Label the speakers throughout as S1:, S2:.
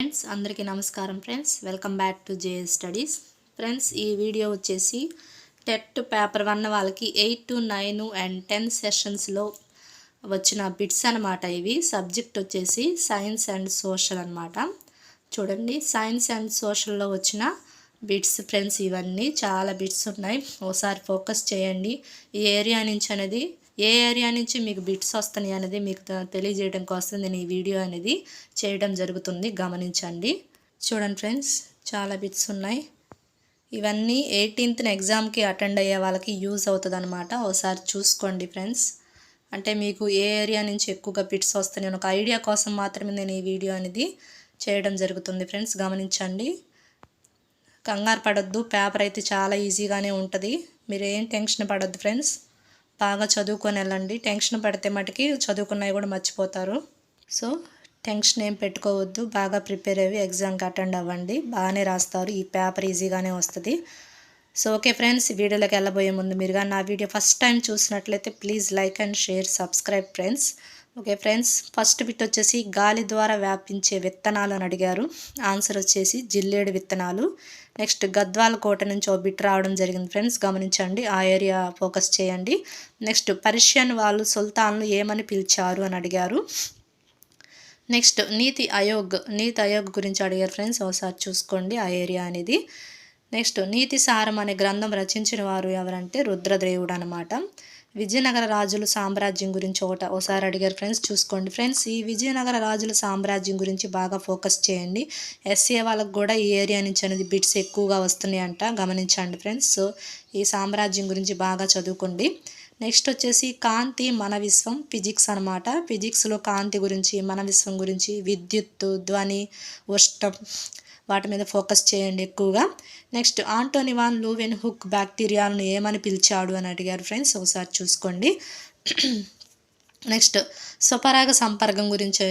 S1: Friends అందరికీ నమస్కారం friends welcome back to J Studies friends ఈ వీడియో వచ్చేసి టెట్ పేపర్ వన్ వాళ్ళకి eight to nine and ten సెషన్స్లో వచ్చిన బిట్స్ అనమాట ఇవి. సబ్జెక్ట్ వచ్చేసి సైన్స్ అండ్ సోషల్ అనమాట చూడండి సైన్స్ అండ్ సోషల్లో వచ్చిన బిట్స్ ఫ్రెండ్స్ ఇవన్నీ. చాలా బిట్స్ ఉన్నాయి. ఒకసారి ఫోకస్ చేయండి. ఈ ఏరియా నుంచి అనేది ఏ ఏరియా నుంచి మీకు బిట్స్ వస్తున్నాయి అనేది మీకు తెలియజేయడం కోసం నేను ఈ వీడియో అనేది చేయడం జరుగుతుంది. గమనించండి. చూడండి ఫ్రెండ్స్ చాలా బిట్స్ ఉన్నాయి. ఇవన్నీ ఎయిటీన్త్న ఎగ్జామ్కి అటెండ్ అయ్యే వాళ్ళకి యూజ్ అవుతుంది అనమాట ఒకసారి చూసుకోండి ఫ్రెండ్స్. అంటే మీకు ఏ ఏరియా నుంచి ఎక్కువగా బిట్స్ వస్తున్నాయి ఒక ఐడియా కోసం మాత్రమే నేను ఈ వీడియో అనేది చేయడం జరుగుతుంది ఫ్రెండ్స్. గమనించండి. కంగారు పడొద్దు. పేపర్ అయితే చాలా ఈజీగానే ఉంటుంది. మీరు ఏం టెన్షన్ పడద్దు ఫ్రెండ్స్. బాగా చదువుకొని వెళ్ళండి. టెన్షన్ పడితే మటుకి చదువుకున్నవి కూడా మర్చిపోతారు. సో టెన్షన్ ఏం పెట్టుకోవద్దు. బాగా ప్రిపేర్ అయ్యి ఎగ్జామ్కి అటెండ్ అవ్వండి. బాగానే రాస్తారు. ఈ పేపర్ ఈజీగానే వస్తుంది. సో ఓకే ఫ్రెండ్స్ వీడియోలోకి వెళ్ళబోయే ముందు మీరు కానీ నా వీడియో ఫస్ట్ టైం చూసినట్లయితే please like and share subscribe friends. Okay friends first bit వచ్చేసి గాలి ద్వారా వ్యాపించే విత్తనాలు అని అడిగారు. ఆన్సర్ వచ్చేసి జిల్లేడు విత్తనాలు. నెక్స్ట్ గద్వాల కోట నుంచి ఓ బిట్ రావడం జరిగింది ఫ్రెండ్స్ గమనించండి ఆ ఏరియా ఫోకస్ చేయండి. నెక్స్ట్ పర్షియన్ వాళ్ళు సుల్తాన్లు ఏమని పిలిచారు అని అడిగారు. నెక్స్ట్ నీతి అయోగ్ నీతి అయోగ్ గురించి అడిగారు ఫ్రెండ్స్ ఒకసారి చూసుకోండి ఆ ఏరియా అనేది. నెక్స్ట్ నీతి సారం అనే గ్రంథం రచించిన వారు ఎవరంటే రుద్రదేవుడు అనమాట విజయనగర రాజుల సామ్రాజ్యం గురించి ఒకట ఒకసారి అడిగారు ఫ్రెండ్స్ చూసుకోండి. ఫ్రెండ్స్ ఈ విజయనగర రాజుల సామ్రాజ్యం గురించి బాగా ఫోకస్ చేయండి. ఎస్ఏ వాళ్ళకు కూడా ఈ ఏరియా నుంచి అనేది బిట్స్ ఎక్కువగా వస్తున్నాయంట గమనించండి ఫ్రెండ్స్. సో ఈ సామ్రాజ్యం గురించి బాగా చదువుకోండి. నెక్స్ట్ వచ్చేసి కాంతి మన విశ్వం ఫిజిక్స్ అనమాట ఫిజిక్స్లో కాంతి గురించి మన విశ్వం గురించి విద్యుత్తు ధ్వని ఉష్టం వాటి మీద ఫోకస్ చేయండి ఎక్కువగా. నెక్స్ట్ ఆంటోనివాన్ లూవెన్ హుక్ బ్యాక్టీరియాలను ఏమని పిలిచాడు అని అడిగారు ఫ్రెండ్స్ ఒకసారి చూసుకోండి. నెక్స్ట్ స్వపరాగ సంపర్కం గురించి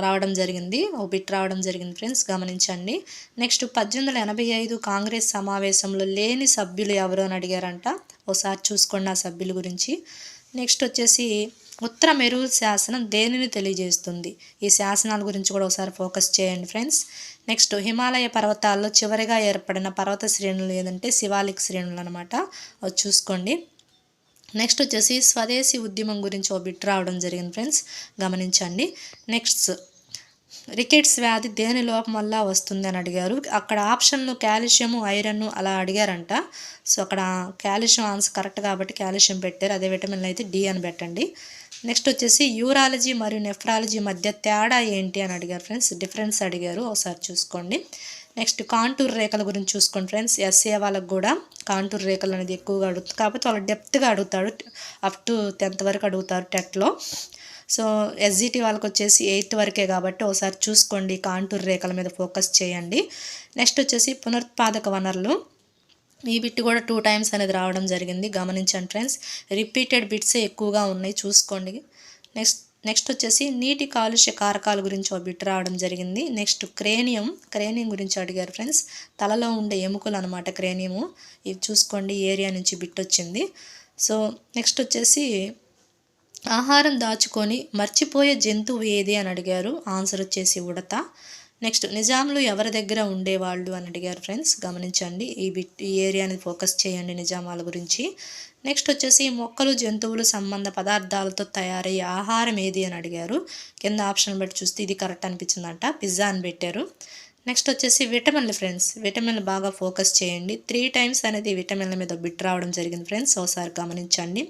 S1: రావడం జరిగింది ఒక బిట్ రావడం జరిగింది ఫ్రెండ్స్ గమనించండి. నెక్స్ట్ పద్దెనిమిది వందల ఎనభై ఐదు కాంగ్రెస్ సమావేశంలో లేని సభ్యులు ఎవరు అని అడిగారంట ఒకసారి చూసుకోండి ఆ సభ్యుల గురించి. నెక్స్ట్ వచ్చేసి ఉత్తర మెరుగు శాసనం దేనిని తెలియజేస్తుంది? ఈ శాసనాల గురించి కూడా ఒకసారి ఫోకస్ చేయండి ఫ్రెండ్స్. నెక్స్ట్ హిమాలయ పర్వతాల్లో చివరిగా ఏర్పడిన పర్వత శ్రేణులు ఏదంటే శివాలిక్ శ్రేణులు అనమాట చూసుకోండి. నెక్స్ట్ వచ్చేసి స్వదేశీ ఉద్యమం గురించి ఓ బిట్ రావడం జరిగింది ఫ్రెండ్స్. గమనించండి. నెక్స్ట్ రికెట్స్ వ్యాధి దేని లోపం వల్ల వస్తుంది అని అడిగారు. అక్కడ ఆప్షన్లు కాల్షియం ఐరన్ అలా అడిగారంట. సో అక్కడ కాల్షియం ఆన్సర్ కరెక్ట్ కాబట్టి కాల్షియం పెట్టారు. అదే విటమిన్ అయితే డి అని పెట్టండి. నెక్స్ట్ వచ్చేసి యూరాలజీ మరియు నెఫ్రాలజీ మధ్య తేడా ఏంటి అని అడిగారు ఫ్రెండ్స్. డిఫరెన్స్ అడిగారు. ఒకసారి చూసుకోండి. నెక్స్ట్ కాంటూర్ రేఖల గురించి చూసుకోండి ఫ్రెండ్స్. ఎస్ఏ వాళ్ళకు కూడా కాంటూర్ రేఖలు అనేది ఎక్కువగా అడుగుతుంది కాకపోతే వాళ్ళు డెప్త్గా అడుగుతాడు అప్ టు టెన్త్ వరకు అడుగుతారు టెట్లో సో ఎస్జిటి వాళ్ళకి వచ్చేసి ఎయిత్ వరకే కాబట్టి ఒకసారి చూసుకోండి. కాంటూర్ రేఖల మీద ఫోకస్ చేయండి. నెక్స్ట్ వచ్చేసి పునరుత్పాదక వనరులు. ఈ బిట్ కూడా టూ టైమ్స్ అనేది రావడం జరిగింది. గమనించండి ఫ్రెండ్స్ రిపీటెడ్ బిట్స్ ఎక్కువగా ఉన్నాయి. చూసుకోండి. నెక్స్ట్ నెక్స్ట్ వచ్చేసి నీటి కాలుష్య కారకాల గురించి ఒక బిట్ రావడం జరిగింది. నెక్స్ట్ క్రేనియం క్రేనియం గురించి అడిగారు ఫ్రెండ్స్ తలలో ఉండే ఎముకలు అనమాట క్రేనియము ఇవి చూసుకోండి. ఏరియా నుంచి బిట్ వచ్చింది. సో నెక్స్ట్ వచ్చేసి ఆహారం దాచుకొని మర్చిపోయే జంతువు ఏది అని అడిగారు. ఆన్సర్ వచ్చేసి ఉడత. నెక్స్ట్ నిజాంలు ఎవరి దగ్గర ఉండేవాళ్ళు అని అడిగారు ఫ్రెండ్స్. గమనించండి ఈ బిట్ ఈ ఏరియాని ఫోకస్ చేయండి నిజామాల గురించి. నెక్స్ట్ వచ్చేసి మొక్కలు జంతువులు సంబంధ పదార్థాలతో తయారయ్యే ఆహారం ఏది అని అడిగారు. కింద ఆప్షన్ బట్టి చూస్తే ఇది కరెక్ట్ అనిపించిందంట. పిజ్జా అని పెట్టారు. నెక్స్ట్ వచ్చేసి విటమిన్లు ఫ్రెండ్స్. విటమిన్లు బాగా ఫోకస్ చేయండి. త్రీ టైమ్స్ అనేది విటమిన్ల మీద బిట్ రావడం జరిగింది ఫ్రెండ్స్. ఒకసారి గమనించండి.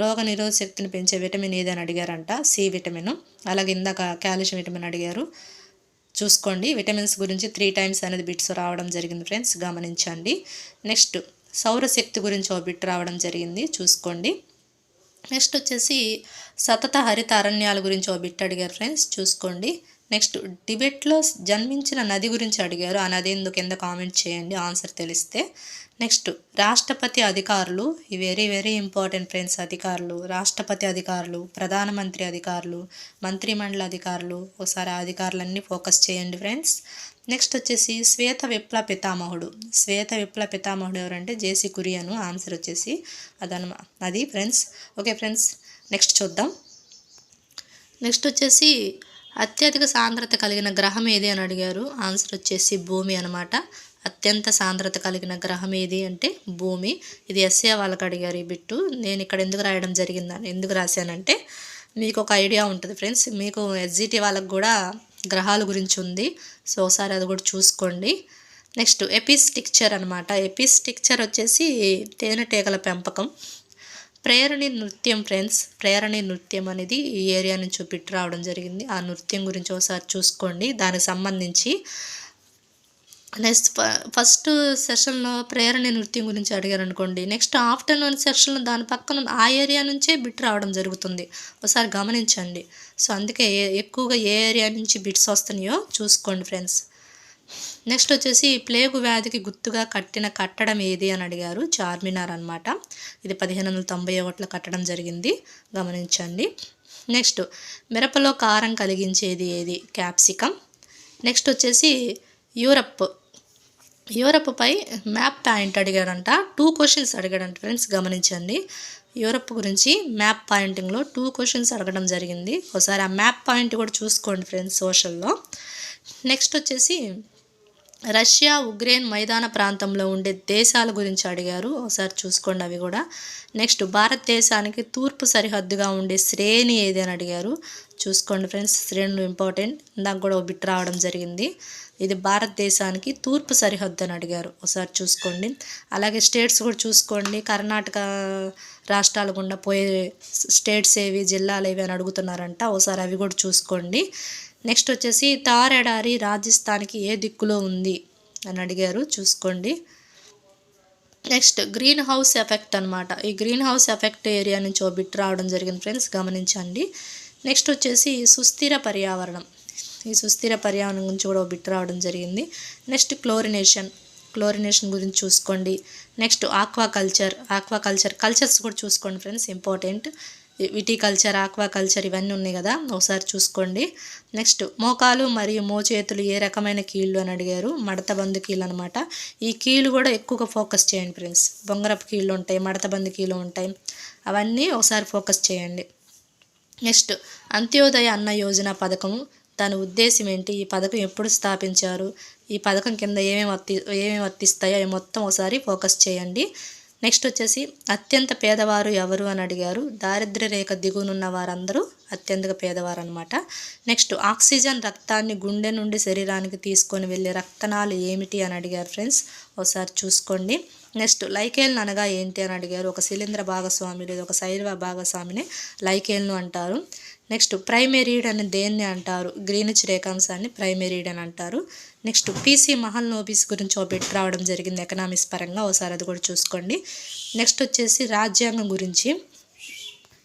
S1: రోగ నిరోధ శక్తిని పెంచే విటమిన్ ఏదని అడిగారంట. C vitamin. అలాగే ఇందాక కాల్షియం విటమిన్ అడిగారు. చూసుకోండి. విటమిన్స్ గురించి త్రీ టైమ్స్ అనేది బిట్స్ రావడం జరిగింది ఫ్రెండ్స్. గమనించండి. నెక్స్ట్ సౌరశక్తి గురించి ఒక బిట్ రావడం జరిగింది. చూసుకోండి. నెక్స్ట్ వచ్చేసి సతత హరిత అరణ్యాల గురించి ఓ బిట్ అడిగారు ఫ్రెండ్స్ చూసుకోండి. నెక్స్ట్ డిబేట్లో జన్మించిన నది గురించి అడిగారు. ఆ నది ఎందుకు కింద కామెంట్ చేయండి ఆన్సర్ తెలిస్తే. నెక్స్ట్ రాష్ట్రపతి అధికారులు ఈ వెరీ వెరీ ఇంపార్టెంట్ ఫ్రెండ్స్ అధికారులు రాష్ట్రపతి అధికారులు ప్రధానమంత్రి అధికారులు మంత్రిమండలి అధికారులు ఒకసారి ఆ అధికారులన్నీ ఫోకస్ చేయండి ఫ్రెండ్స్. నెక్స్ట్ వచ్చేసి శ్వేత విప్ల పితామహుడు. శ్వేత విప్ల పితామహుడు ఎవరంటే జేసీ కురియను ఆన్సర్ వచ్చేసి అదన అది ఫ్రెండ్స్. ఓకే ఫ్రెండ్స్ నెక్స్ట్ చూద్దాం. నెక్స్ట్ వచ్చేసి అత్యధిక సాంద్రత కలిగిన గ్రహం ఏది అని అడిగారు? ఆన్సర్ వచ్చేసి భూమి అనమాట అత్యంత సాంద్రత కలిగిన గ్రహం ఏది అంటే భూమి. ఇది ఎస్ఏ వాళ్ళకి అడిగారు ఈ బిట్టు. నేను ఇక్కడ ఎందుకు రాయడం జరిగిందని ఎందుకు రాశానంటే మీకు ఒక ఐడియా ఉంటుంది ఫ్రెండ్స్. మీకు ఎస్జిటి వాళ్ళకి కూడా గ్రహాల గురించి ఉంది. సో ఒకసారి అది కూడా చూసుకోండి. నెక్స్ట్ ఎపిస్టిక్చర్ అనమాట ఎపిస్టిక్చర్ వచ్చేసి తేనెటీగల పెంపకం. ప్రేరణి నృత్యం ఫ్రెండ్స్. ప్రేరణి నృత్యం అనేది ఈ ఏరియా నుంచి చూపిట్టు రావడం జరిగింది. ఆ నృత్యం గురించి ఒకసారి చూసుకోండి. దానికి సంబంధించి నెక్స్ట్ ఫస్ట్ సెషన్లో ప్రేరణి నృత్యం గురించి అడిగారు అనుకోండి నెక్స్ట్ ఆఫ్టర్నూన్ సెషన్లో దాని పక్కన ఆ ఏరియా నుంచే బిట్ రావడం జరుగుతుంది. ఒకసారి గమనించండి. సో అందుకే ఏ- ఎక్కువగా ఏ ఏరియా నుంచి బిట్స్ వస్తున్నాయో చూసుకోండి ఫ్రెండ్స్ నెక్స్ట్ వచ్చేసి ప్లేగు వ్యాధికి గుర్తుగా కట్టిన కట్టడం ఏది అని అడిగారు. చార్మినార్ అనమాట ఇది పదిహేను వందల తొంభై ఒకటిలో కట్టడం జరిగింది. గమనించండి. నెక్స్ట్ మిరపలో కారం కలిగించేది ఏది? క్యాప్సికమ్ నెక్స్ట్ వచ్చేసి యూరప్. యూరప్ పై మ్యాప్ పాయింట్ అడిగాడంట టూ క్వశ్చన్స్ అడిగాడంట ఫ్రెండ్స్ గమనించండి. యూరప్ గురించి మ్యాప్ పాయింటింగ్లో టూ క్వశ్చన్స్ అడగడం జరిగింది. ఒకసారి ఆ మ్యాప్ పాయింట్ కూడా చూసుకోండి ఫ్రెండ్స్ సోషల్లో. నెక్స్ట్ వచ్చేసి రష్యా ఉక్రెయిన్ మైదాన ప్రాంతంలో ఉండే దేశాల గురించి అడిగారు. ఒకసారి చూసుకోండి అవి కూడా. నెక్స్ట్ భారతదేశానికి తూర్పు సరిహద్దుగా ఉండే శ్రేణి ఏది అని అడిగారు. చూసుకోండి ఫ్రెండ్స్ శ్రేణులు ఇంపార్టెంట్. ఇందాక కూడా ఒక బిట్ రావడం జరిగింది. ఇది భారతదేశానికి తూర్పు సరిహద్దు అని అడిగారు. ఒకసారి చూసుకోండి. అలాగే స్టేట్స్ కూడా చూసుకోండి. కర్ణాటక రాష్ట్రాల గుండా పోయే స్టేట్స్ ఏవి జిల్లాలు ఏవి అని అడుగుతున్నారంట. ఒకసారి అవి కూడా చూసుకోండి. నెక్స్ట్ వచ్చేసి తార్ ఎడారి రాజస్థాన్కి ఏ దిక్కులో ఉంది అని అడిగారు. చూసుకోండి. నెక్స్ట్ గ్రీన్ హౌస్ ఎఫెక్ట్ అనమాట ఈ గ్రీన్ హౌస్ ఎఫెక్ట్ ఏరియా నుంచి ఓ బిట్ రావడం జరిగింది ఫ్రెండ్స్ గమనించండి. నెక్స్ట్ వచ్చేసి సుస్థిర పర్యావరణం. ఈ సుస్థిర పర్యావరణం గురించి కూడా ఓ బిట్ రావడం జరిగింది. Next chlorination. క్లోరినేషన్ గురించి చూసుకోండి. Next aquaculture aqua culture cultures కూడా చూసుకోండి friends important. Viticulture aqua culture ఇవన్నీ ఉన్నాయి కదా ఒకసారి చూసుకోండి. నెక్స్ట్ మోకాలు మరియు మోచేతులు ఏ రకమైన కీళ్ళు అని అడిగారు? మడతబందు కీళ్ళు అనమాట ఈ కీళ్ళు కూడా ఎక్కువగా ఫోకస్ చేయండి ఫ్రెండ్స్ బొంగరపు కీళ్ళు ఉంటాయి మడతబందు కీళ్ళు ఉంటాయి. అవన్నీ ఒకసారి ఫోకస్ చేయండి. నెక్స్ట్ అంత్యోదయ అన్న యోజన పథకం దాని ఉద్దేశం ఏంటి? ఈ పథకం ఎప్పుడు స్థాపించారు? ఈ పథకం కింద ఏమేమి వర్తి ఏమేమి వర్తిస్తాయో అవి మొత్తం ఒకసారి ఫోకస్ చేయండి. నెక్స్ట్ వచ్చేసి అత్యంత పేదవారు ఎవరు అని అడిగారు. దారిద్ర్య రేఖ దిగునున్న వారందరూ అత్యంత పేదవారు అనమాట నెక్స్ట్ ఆక్సిజన్ రక్తాన్ని గుండె నుండి శరీరానికి తీసుకొని వెళ్ళే రక్తనాలు ఏమిటి అని అడిగారు ఫ్రెండ్స్. ఒకసారి చూసుకోండి. నెక్స్ట్ లైకేల్ను అనగా ఏంటి అని అడిగారు. ఒక శిలీంద్ర భాగస్వామి లేదా ఒక శైవ భాగస్వామిని లైకేల్ను అంటారు. నెక్స్ట్ ప్రైమరీడ్ అని దేన్ని అంటారు? గ్రీనిచ్ రేఖాంశాన్ని ప్రైమరీడ్ అని అంటారు. నెక్స్ట్ పీసీ మహల్ నోబీస్ గురించి ఒక బిట్ రావడం జరిగింది ఎకనామిక్స్ పరంగా. ఒకసారి అది కూడా చూసుకోండి. నెక్స్ట్ వచ్చేసి రాజ్యాంగం గురించి.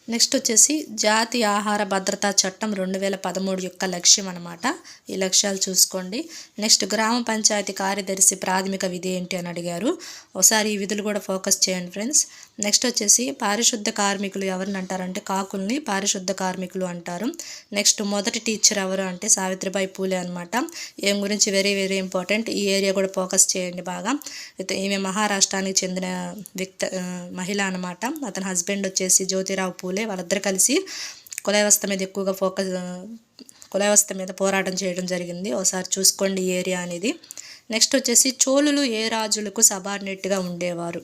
S1: నెక్స్ట్ వచ్చేసి జాతీయ ఆహార భద్రతా చట్టం రెండు వేల పదమూడు యొక్క లక్ష్యం అనమాట ఈ లక్ష్యాలు చూసుకోండి. నెక్స్ట్ గ్రామ పంచాయతీ కార్యదర్శి ప్రాథమిక విధి ఏంటి అని అడిగారు. ఒకసారి ఈ విధులు కూడా ఫోకస్ చేయండి ఫ్రెండ్స్. నెక్స్ట్ వచ్చేసి పారిశుద్ధ కార్మికులు ఎవరిని అంటారంటే కాకుల్ని పారిశుద్ధ కార్మికులు అంటారు. నెక్స్ట్ మొదటి టీచర్ ఎవరు అంటే సావిత్రిబాయి పూలే అనమాట ఏం గురించి వెరీ వెరీ ఇంపార్టెంట్ ఈ ఏరియా కూడా ఫోకస్ చేయండి బాగా. అయితే ఈమె మహారాష్ట్రానికి చెందిన వ్యక్త మహిళ అనమాట అతని హస్బెండ్ వచ్చేసి జ్యోతిరావు పూలే. వాళ్ళిద్దరు కలిసి కులవ్యవస్థ మీద ఎక్కువగా ఫోకస్ కుల వ్యవస్థ మీద పోరాటం చేయడం జరిగింది. ఒకసారి చూసుకోండి ఈ ఏరియా అనేది. నెక్స్ట్ వచ్చేసి చోళులు ఏ రాజులకు సబార్డినేట్గా ఉండేవారు?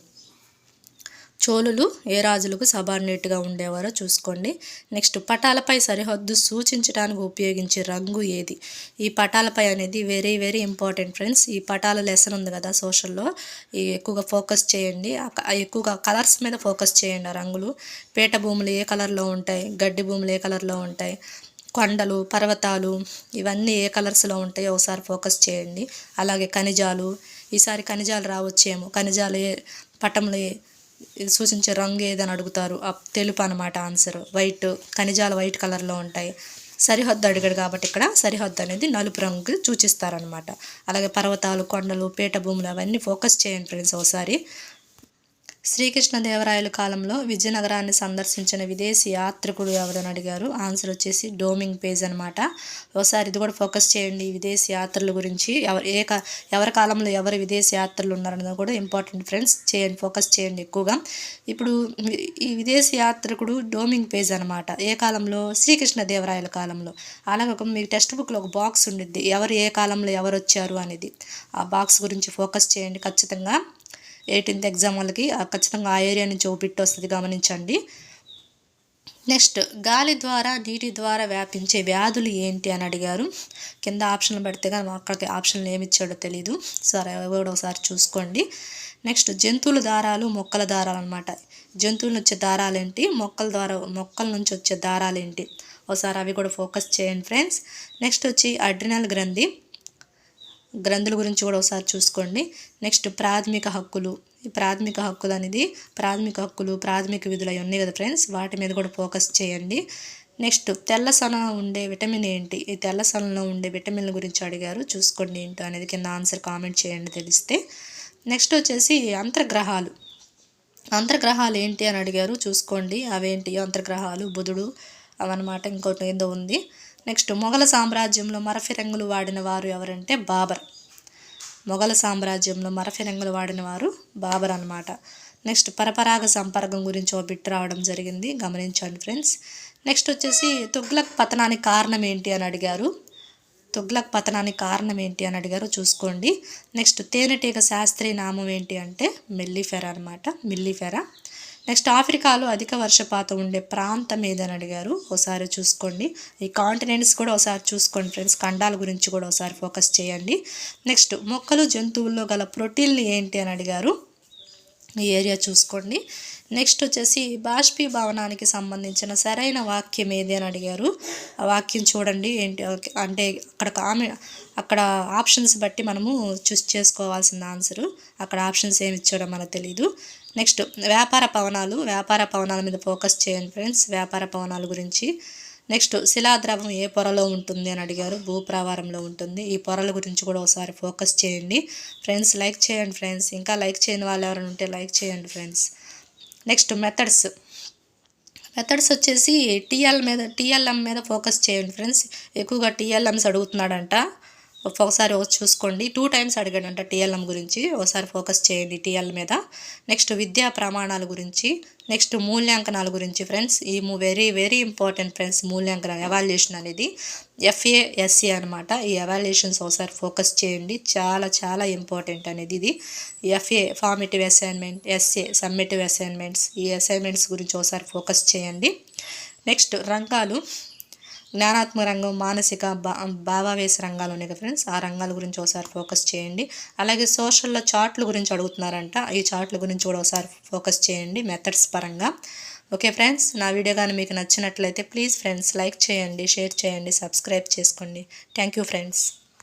S1: చోళులు ఏ రాజులకు సబార్డినేట్గా ఉండేవారో చూసుకోండి. నెక్స్ట్ పటాలపై సరిహద్దు సూచించడానికి ఉపయోగించే రంగు ఏది? ఈ పటాలపై అనేది వెరీ వెరీ ఇంపార్టెంట్ ఫ్రెండ్స్. ఈ పటాల లెసన్ ఉంది కదా సోషల్లో. ఈ ఎక్కువగా ఫోకస్ చేయండి. ఎక్కువగా కలర్స్ మీద ఫోకస్ చేయండి ఆ రంగులు. పీట భూములు ఏ కలర్లో ఉంటాయి? గడ్డి భూములు ఏ కలర్లో ఉంటాయి? కొండలు పర్వతాలు ఇవన్నీ ఏ కలర్స్లో ఉంటాయో ఒకసారి ఫోకస్ చేయండి. అలాగే ఖనిజాలు. ఈసారి ఖనిజాలు రావచ్చేమో. ఖనిజాలు ఏ పటంలో సూచించే రంగు ఏదని అడుగుతారు. ఆ తెలుపు అనమాట ఆన్సర్ వైట్ ఖనిజాలు వైట్ కలర్లో ఉంటాయి. సరిహద్దు అడిగాడు కాబట్టి ఇక్కడ సరిహద్దు అనేది నలుపు రంగు సూచిస్తారనమాట అలాగే పర్వతాలు కొండలు పీఠభూములు అవన్నీ ఫోకస్ చేయండి ఫ్రెండ్స్ ఒకసారి. శ్రీకృష్ణదేవరాయల కాలంలో విజయనగరాన్ని సందర్శించిన విదేశీ యాత్రికుడు ఎవరని అడిగారు. ఆన్సర్ వచ్చేసి డోమింగ్ పేజ్ అనమాట ఒకసారి ఇది కూడా ఫోకస్ చేయండి. విదేశీ యాత్రల గురించి ఎవరు ఏ ఎవరి కాలంలో ఎవరు విదేశీ యాత్రలు ఉన్నారన్నది కూడా ఇంపార్టెంట్ ఫ్రెండ్స్ చేయండి. ఫోకస్ చేయండి ఎక్కువగా. ఇప్పుడు ఈ విదేశీ యాత్రికుడు డోమింగ్ పేజ్ అనమాట ఏ కాలంలో? శ్రీకృష్ణదేవరాయల కాలంలో. అలాగే ఒక మీ టెక్స్ట్ బుక్లో ఒక బాక్స్ ఉండిద్ది. ఎవరు ఏ కాలంలో ఎవరు వచ్చారు అనేది. ఆ బాక్స్ గురించి ఫోకస్ చేయండి ఖచ్చితంగా. ఎయిటీన్త్ ఎగ్జామ్ వాళ్ళకి ఖచ్చితంగా ఆ ఏరియా నుంచి ఒక బిట్ వస్తుంది గమనించండి. నెక్స్ట్ గాలి ద్వారా నీటి ద్వారా వ్యాపించే వ్యాధులు ఏంటి అని అడిగారు. కింద ఆప్షన్లు పెడితే కానీ అక్కడికి ఆప్షన్లు ఏమి ఇచ్చాడో తెలీదు. సరే కూడా ఒకసారి చూసుకోండి. నెక్స్ట్ జంతువుల దారాలు మొక్కల దారాలు అనమాట జంతువుల నుంచి దారాలు ఏంటి? మొక్కల ద్వారా మొక్కల నుంచి వచ్చే దారాలు ఏంటి? ఒకసారి అవి కూడా ఫోకస్ చేయండి ఫ్రెండ్స్ నెక్స్ట్ వచ్చి అడ్రినల్ గ్రంథి. గ్రంథుల గురించి కూడా ఒకసారి చూసుకోండి. నెక్స్ట్ ప్రాథమిక హక్కులు. ఈ ప్రాథమిక హక్కులు అనేది ప్రాథమిక హక్కులు ప్రాథమిక విధులు అవి ఉన్నాయి కదా ఫ్రెండ్స్ వాటి మీద కూడా ఫోకస్ చేయండి. నెక్స్ట్ తెల్లసన ఉండే విటమిన్ ఏంటి? ఈ తెల్లసనలో ఉండే విటమిన్ల గురించి అడిగారు. చూసుకోండి ఏంటో అనేది కింద ఆన్సర్ కామెంట్ చేయండి తెలిస్తే. నెక్స్ట్ వచ్చేసి అంతర్గ్రహాలు. అంతర్గ్రహాలు ఏంటి అని అడిగారు. చూసుకోండి. అవేంటి? అంతర్గ్రహాలు బుధుడు అవన్నమాట ఇంకోటి ఏందో ఉంది. నెక్స్ట్ మొఘల సామ్రాజ్యంలో మరఫిరంగులు వాడిన వారు ఎవరంటే బాబర్. మొఘల సామ్రాజ్యంలో మరఫిరంగులు వాడిన వారు బాబర్ అనమాట నెక్స్ట్ పరపరాగ సంపర్కం గురించి ఓ బిట్ రావడం జరిగింది. గమనించండి ఫ్రెండ్స్. నెక్స్ట్ వచ్చేసి తుగ్లక్ పతనానికి కారణం ఏంటి అని అడిగారు. తుగ్లక్ పతనానికి కారణం ఏంటి అని అడిగారు. చూసుకోండి. నెక్స్ట్ తేనెటీగ శాస్త్రీయ నామం ఏంటి అంటే మిల్లీఫెరా అనమాట మిల్లీఫెరా. నెక్స్ట్ ఆఫ్రికాలో అధిక వర్షపాతం ఉండే ప్రాంతం ఏదని అడిగారు. ఒకసారి చూసుకోండి. ఈ కాంటినెంట్స్ కూడా ఒకసారి చూసుకోండి ఫ్రెండ్స్. ఖండాల గురించి కూడా ఒకసారి ఫోకస్ చేయండి. నెక్స్ట్ మొక్కలు జంతువుల్లో గల ప్రోటీన్లు ఏంటి అని అడిగారు. ఈ ఏరియా చూసుకోండి. నెక్స్ట్ వచ్చేసి బాష్పీభవనానికి సంబంధించిన సరైన వాక్యం ఏది అని అడిగారు. ఆ వాక్యం చూడండి ఏంటి అంటే అక్కడ కామె అక్కడ ఆప్షన్స్ బట్టి మనము చూస్ చేసుకోవాల్సిన ఆన్సరు అక్కడ ఆప్షన్స్ ఏమి ఇచ్చాడో మనకు తెలీదు. నెక్స్ట్ వ్యాపార పవనాలు వ్యాపార పవనాల మీద ఫోకస్ చేయండి ఫ్రెండ్స్ వ్యాపార పవనాల గురించి. నెక్స్ట్ శిలాద్రవం ఏ పొరలో ఉంటుంది అని అడిగారు. భూప్రావారంలో ఉంటుంది. ఈ పొరల గురించి కూడా ఒకసారి ఫోకస్ చేయండి. ఫ్రెండ్స్ లైక్ చేయండి ఫ్రెండ్స్ ఇంకా లైక్ చేయని వాళ్ళు ఎవరైనా ఉంటే లైక్ చేయండి ఫ్రెండ్స్ నెక్స్ట్ మెథడ్స్. మెథడ్స్ వచ్చేసి టీఎల్ మీద టీఎల్ఎం మీద ఫోకస్ చేయండి ఫ్రెండ్స్. ఎక్కువగా టీఎల్ఎంస్ అడుగుతున్నాడంట. ఒకసారి చూసుకోండి. టూ టైమ్స్ అడిగాడంట టీఎల్ఎం గురించి. ఒకసారి ఫోకస్ చేయండి టీఎల్ మీద. నెక్స్ట్ విద్యా ప్రమాణాల గురించి నెక్స్ట్ మూల్యాంకనాల గురించి ఫ్రెండ్స్. ఈ వెరీ వెరీ ఇంపార్టెంట్ ఫ్రెండ్స్ మూల్యాంకనం ఎవాల్యుయేషన్ అనేది. ఎఫ్ఏ ఎస్ఏ అనమాట ఈ ఎవాల్యుయేషన్స్ ఒకసారి ఫోకస్ చేయండి. చాలా చాలా ఇంపార్టెంట్ అనేది ఇది. FA formative assignment SA summative assignments. ఈ అసైన్మెంట్స్ గురించి ఒకసారి ఫోకస్ చేయండి. నెక్స్ట్ రంగాలు. జ్ఞానాత్మక రంగం మానసిక భా భావావేశ రంగాలు ఉన్నాయి కదా ఫ్రెండ్స్. ఆ రంగాల గురించి ఒకసారి ఫోకస్ చేయండి. అలాగే సోషల్లో చార్ట్ల గురించి అడుగుతున్నారంట. ఈ చార్ట్ల గురించి కూడా ఒకసారి ఫోకస్ చేయండి మెథడ్స్ పరంగా. ఓకే ఫ్రెండ్స్ నా వీడియో కానీ మీకు నచ్చినట్లయితే ప్లీజ్ ఫ్రెండ్స్ లైక్ చేయండి షేర్ చేయండి సబ్స్క్రైబ్ చేసుకోండి. Thank you friends.